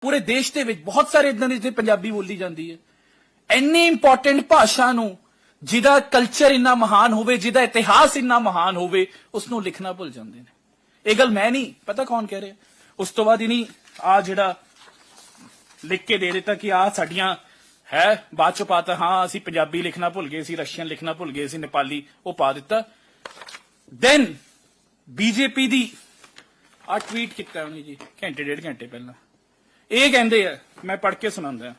ਪੂਰੇ ਦੇਸ਼ ਦੇ ਵਿੱਚ ਬਹੁਤ ਸਾਰੇ ਇਦਾਂ ਦੇ ਜਿੱਥੇ ਪੰਜਾਬੀ ਬੋਲੀ ਜਾਂਦੀ ਹੈ। ਇੰਨੀ ਇੰਪੋਰਟੈਂਟ ਭਾਸ਼ਾ ਨੂੰ ਜਿਹਦਾ ਕਲਚਰ ਇੰਨਾ ਮਹਾਨ ਹੋਵੇ, ਜਿਹਦਾ ਇਤਿਹਾਸ ਇੰਨਾ ਮਹਾਨ ਹੋਵੇ ਉਸ ਨੂੰ ਲਿਖਣਾ ਭੁੱਲ ਜਾਂਦੇ ਨੇ। ਇਹ ਗੱਲ ਮੈਂ ਨਹੀਂ, ਪਤਾ ਕੌਣ ਕਹਿ ਰਿਹਾ? ਉਸ ਤੋਂ ਬਾਅਦ ਹੀ ਨਹੀਂ ਆ ਜਿਹੜਾ ਲਿਖ ਕੇ ਦੇ ਦਿੱਤਾ ਕਿ ਆ ਸਾਡੀਆਂ ਹੈ, ਬਾਅਦ ਚ ਪਾਤਾ ਹਾਂ, ਅਸੀਂ ਪੰਜਾਬੀ ਲਿਖਣਾ ਭੁੱਲ ਗਏ ਸੀ, ਰਸ਼ੀਅਨ ਲਿਖਣਾ ਭੁੱਲ ਗਏ ਸੀ, ਨੇਪਾਲੀ, ਉਹ ਪਾ ਦਿੱਤਾ। ਦੈਨ ਬੀਜੇਪੀ ਦੀ ਆ ਟਵੀਟ ਕੀਤਾ ਉਹਨੇ ਜੀ, ਘੰਟੇ, ਡੇਢ ਘੰਟੇ ਪਹਿਲਾਂ। ਇਹ ਕਹਿੰਦੇ ਆ, ਮੈਂ ਪੜ੍ਹ ਕੇ ਸੁਣਾਉਂਦਾ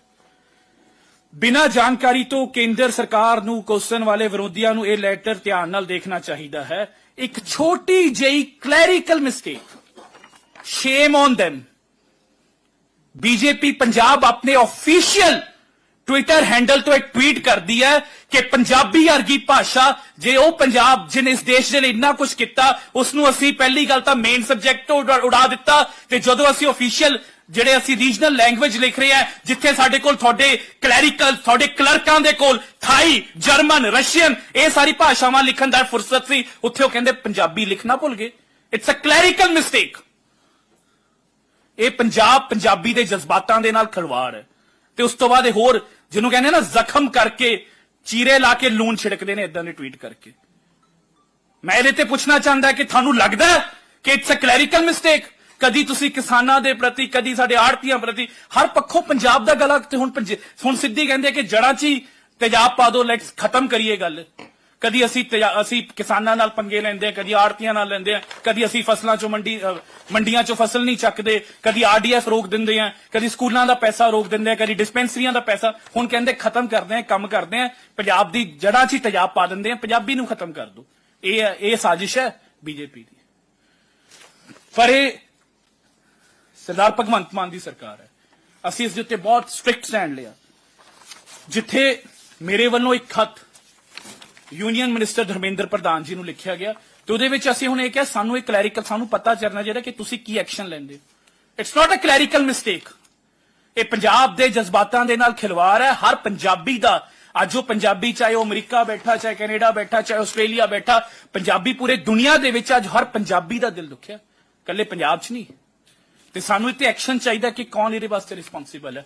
ਬਿਨਾਂ ਜਾਣਕਾਰੀ ਤੋਂ ਕੇਂਦਰ ਸਰਕਾਰ ਨੂੰ ਕੋਸਣ ਵਾਲੇ ਵਿਰੋਧੀਆਂ ਨੂੰ ਇਹ ਲੈਟਰ ਧਿਆਨ ਨਾਲ ਦੇਖਣਾ ਚਾਹੀਦਾ ਹੈ। ਇੱਕ ਛੋਟੀ ਜਿਹੀ clerical mistake shame on them BJP Punjab ਆਪਣੇ ਅਫੀਸ਼ੀਅਲ ਟਵਿੱਟਰ ਹੈਂਡਲ ਤੋਂ ਇੱਕ ਟਵੀਟ ਕਰਦੀ ਹੈ ਕਿ ਪੰਜਾਬੀ ਵਰਗੀ ਭਾਸ਼ਾ, ਜੇ ਉਹ ਪੰਜਾਬ ਜਿਹਨੇ ਇਸ ਦੇਸ਼ ਦੇ ਲਈ ਇੰਨਾ ਕੁਝ ਕੀਤਾ ਉਸ ਨੂੰ ਅਸੀਂ ਪਹਿਲੀ ਗੱਲ ਤਾਂ ਮੇਨ ਸਬਜੈਕਟ ਤੋਂ ਉਡਾ- ਉਡਾ ਦਿੱਤਾ, ਤੇ ਜਦੋਂ ਅਸੀਂ ਅਫੀਸ਼ੀਅਲ ਜਿਹੜੇ ਅਸੀਂ ਰੀਜਨਲ ਲੈਂਗੁਏਜ ਲਿਖ ਰਹੇ ਹਾਂ, ਜਿੱਥੇ ਸਾਡੇ ਕੋਲ ਤੁਹਾਡੇ ਕਲੈਰੀਕਲ ਤੁਹਾਡੇ ਕਲਰਕਾਂ ਦੇ ਕੋਲ ਥਾਈ ਜਰਮਨ ਰਸ਼ੀਅਨ ਇਹ ਸਾਰੀ ਭਾਸ਼ਾਵਾਂ ਲਿਖਣ ਦਾ ਫੁਰਸਤ ਸੀ, ਉੱਥੇ ਉਹ ਕਹਿੰਦੇ ਪੰਜਾਬੀ ਲਿਖਣਾ ਭੁੱਲ ਗਏ। ਇਟਸ ਅ ਕਲੈਰੀਕਲ ਮਿਸਟੇਕ ਇਹ ਪੰਜਾਬ, ਪੰਜਾਬੀ ਦੇ ਜਜ਼ਬਾਤਾਂ ਦੇ ਨਾਲ ਖਲਵਾੜ ਹੈ। ਤੇ ਉਸ ਤੋਂ ਬਾਅਦ ਇਹ ਹੋਰ, ਜਿਹਨੂੰ ਕਹਿੰਦੇ ਨਾ, ਜ਼ਖਮ ਕਰਕੇ ਚੀਰੇ ਲਾ ਕੇ ਲੂਣ ਛਿੜਕਦੇ ਨੇ ਇਦਾਂ ਦੇ ਟਵੀਟ ਕਰਕੇ। ਮੈਂ ਇਹਦੇ ਤੇ ਪੁੱਛਣਾ ਚਾਹੁੰਦਾ ਕਿ ਤੁਹਾਨੂੰ ਲੱਗਦਾ ਕਿ ਇਟਸ ਅ ਕਲੈਰੀਕਲ ਮਿਸਟੇਕ ਕਦੀ ਤੁਸੀਂ ਕਿਸਾਨਾਂ ਦੇ ਪ੍ਰਤੀ, ਕਦੀ ਸਾਡੇ ਆੜਤੀਆਂ ਪ੍ਰਤੀ, ਹਰ ਪੱਖੋਂ ਪੰਜਾਬ ਦਾ ਗਲਾ ਤੇ ਹੁਣ ਹੁਣ ਸਿੱਧੀ ਕਹਿੰਦੇ ਕਿ ਜੜਾਂ 'ਚ ਹੀ ਤੇਜ਼ਾਬ ਪਾ ਦੋ ਲੈਟਸ ਖਤਮ ਕਰੀਏ ਗੱਲ। ਕਦੀ ਅਸੀਂ ਅਸੀਂ ਕਿਸਾਨਾਂ ਨਾਲ ਪੰਗੇ ਲੈਂਦੇ ਹਾਂ ਕਦੀ ਆੜਤੀਆਂ ਨਾਲ ਲੈਂਦੇ ਹਾਂ ਕਦੀ ਅਸੀਂ ਫਸਲਾਂ 'ਚੋਂ ਮੰਡੀ ਮੰਡੀਆਂ 'ਚੋਂ ਫਸਲ ਨਹੀਂ ਚੱਕਦੇ, ਕਦੀ ਆਰਡੀਐਫ ਰੋਕ ਦਿੰਦੇ ਆ, ਕਦੀ ਸਕੂਲਾਂ ਦਾ ਪੈਸਾ ਰੋਕ ਦਿੰਦੇ ਆ, ਕਦੀ ਡਿਸਪੈਂਸਰੀਆਂ ਦਾ ਪੈਸਾ, ਹੁਣ ਕਹਿੰਦੇ ਖਤਮ ਕਰਦੇ ਆ, ਕੰਮ ਕਰਦੇ ਆ, ਪੰਜਾਬ ਦੀ ਜੜਾਂ 'ਚ ਹੀ ਤੇਜ਼ਾਬ ਪਾ ਦਿੰਦੇ ਆ, ਪੰਜਾਬੀ ਨੂੰ ਖਤਮ ਕਰ ਦੋ ਇਹ ਇਹ ਸਾਜ਼ਿਸ਼ ਹੈ ਬੀਜੇਪੀ ਦੀ। ਪਰ ਇਹ ਸਰਦਾਰ ਭਗਵੰਤ ਮਾਨ ਦੀ ਸਰਕਾਰ ਹੈ। ਅਸੀਂ ਇਸ ਦੇ ਉੱਤੇ ਬਹੁਤ ਸਟ੍ਰਿਕਟ ਸਟੈਂਡ ਲਿਆ। ਜਿੱਥੇ ਮੇਰੇ ਵੱਲੋਂ ਇੱਕ ਖਤ ਯੂਨੀਅਨ ਮਿਨਿਸਟਰ ਧਰਮੇਂਦਰ ਪ੍ਰਧਾਨ ਜੀ ਨੂੰ ਲਿਖਿਆ ਗਿਆ, ਤੇ ਉਹਦੇ ਵਿੱਚ ਅਸੀਂ ਹੁਣ ਇਹ ਕਿਹਾ, ਸਾਨੂੰ ਇਹ ਕਲੈਰੀਕਲ ਸਾਨੂੰ ਪਤਾ ਚੱਲਣਾ ਚਾਹੀਦਾ ਕਿ ਤੁਸੀਂ ਕੀ ਐਕਸ਼ਨ ਲੈਂਦੇ it's not a clerical mistake ਇਹ ਪੰਜਾਬ ਦੇ ਜਜ਼ਬਾਤਾਂ ਦੇ ਨਾਲ ਖਿਲਵਾੜ ਹੈ। ਹਰ ਪੰਜਾਬੀ ਦਾ, ਅੱਜ ਉਹ ਪੰਜਾਬੀ ਚਾਹੇ ਉਹ ਅਮਰੀਕਾ ਬੈਠਾ, ਚਾਹੇ ਕੈਨੇਡਾ ਬੈਠਾ, ਚਾਹੇ ਆਸਟ੍ਰੇਲੀਆ ਬੈਠਾ, ਪੰਜਾਬੀ ਪੂਰੇ ਦੁਨੀਆ ਦੇ ਵਿੱਚ ਅੱਜ ਹਰ ਪੰਜਾਬੀ ਦਾ ਦਿਲ ਦੁਖਿਆ। ਕੱਲੇ ਪੰਜਾਬ 'ਚ ਨਹੀਂ। ਤੇ ਸਾਨੂੰ ਇੱਥੇ ਐਕਸ਼ਨ ਚਾਹੀਦਾ ਕਿ ਕੌਣ ਇਹਦੇ ਵਾਸਤੇ ਰਿਸਪੌਂਸੀਬਲ ਹੈ।